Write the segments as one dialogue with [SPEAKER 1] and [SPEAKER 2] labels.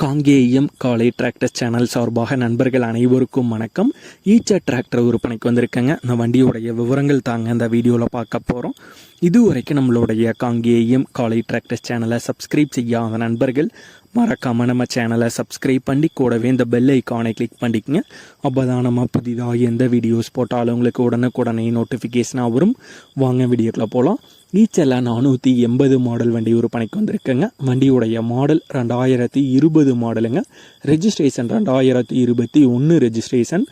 [SPEAKER 1] காங்கேயம் காலை tractor channel சார்பாக நண்பர்கள் அனைவருக்கும் வணக்கம். ஈச்சா டிராக்டர் விற்பனைக்கு வந்திருக்கேங்க. இந்த வண்டியோடைய விவரங்கள் தாங்க இந்த வீடியோவில் பார்க்க போகிறோம் இதுவரைக்கும் நம்மளுடைய காங்கேயம் காலை டிராக்டர் சேனலை சப்ஸ்கிரைப் செய்யாத நண்பர்கள் மறக்காமல் நம்ம சேனலை சப்ஸ்கிரைப் பண்ணி கூடவே இந்த பெல் ஐக்கானை கிளிக் பண்ணிக்கங்க. அப்போ தான் நம்ம புதிதாக எந்த வீடியோஸ் போட்டாலும் உங்களுக்கு உடனுக்குடனே நோட்டிஃபிகேஷனாக வரும். வாங்க வீடியோக்கில் போகலாம் நீச்சலில் நானூற்றி எண்பது மாடல் வண்டி விற்பனைக்கு வந்திருக்குங்க. வண்டியுடைய மாடல் ரெண்டாயிரத்தி இருபது மாடலுங்க ரெஜிஸ்ட்ரேஷன் ரெண்டாயிரத்தி இருபத்தி ஒன்று ரெஜிஸ்ட்ரேஷன்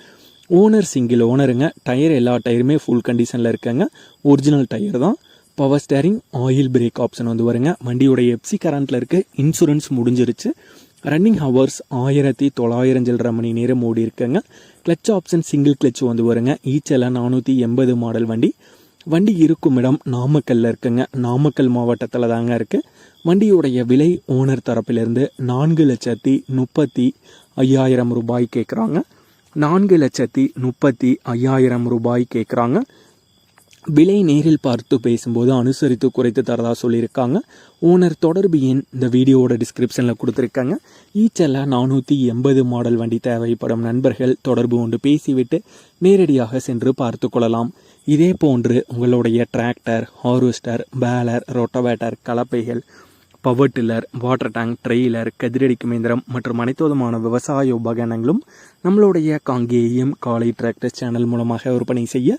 [SPEAKER 1] ஓனர் சிங்கிள் ஓனருங்க டயர் எல்லா டயருமே ஃபுல் கண்டிஷனில் இருக்குங்க. ஒரிஜினல் டயர் தான். Power steering oil brake option வந்து வருங்க. வண்டியுடைய எப்சி கரண்ட்டில் இருக்க. இன்சூரன்ஸ் முடிஞ்சிருச்சு. ரன்னிங் ஹவர்ஸ் ஆயிரத்தி தொள்ளாயிரம் சில்லரை மணி நேரம் ஓடி இருக்குங்க. கிளச் ஆப்ஷன் சிங்கிள் கிளச் வந்து வருங்க. ஈச்செல்லாம் நானூற்றி எண்பது மாடல் வண்டி. வண்டி இருக்கும் இடம் நாமக்கல்ல இருக்குங்க. நாமக்கல் மாவட்டத்தில் தாங்க இருக்குது வண்டியுடைய விலை ஓனர் தரப்பிலிருந்து நான்கு லட்சத்தி முப்பத்தி ஐயாயிரம் ரூபாய் கேட்குறாங்க நான்கு லட்சத்தி முப்பத்தி ஐயாயிரம் ரூபாய் கேட்குறாங்க விலை நேரில் பார்த்து பேசும்போது அனுசரித்து குறைத்து தரதாக சொல்லியிருக்காங்க. ஓனர் தொடர்பு எண் இந்த வீடியோவோட டிஸ்கிரிப்ஷனில் கொடுத்துருக்காங்க. ஈச்செல்லாம் நானூற்றி எண்பது மாடல் வண்டி தேவைப்படும் நண்பர்கள் தொடர்பு கொண்டு பேசிவிட்டு நேரடியாக சென்று பார்த்து கொள்ளலாம். இதே போன்று உங்களுடைய tractor harvester baler rotavator கலப்பைகள் power tiller water tank trailer கதிரடிக்கும் இயந்திரம் மற்றும் அனைத்து விதமான விவசாய உபகரணங்களும் நம்மளுடைய காங்கேயம் காலை டிராக்டர் சேனல் மூலமாக விற்பனை செய்ய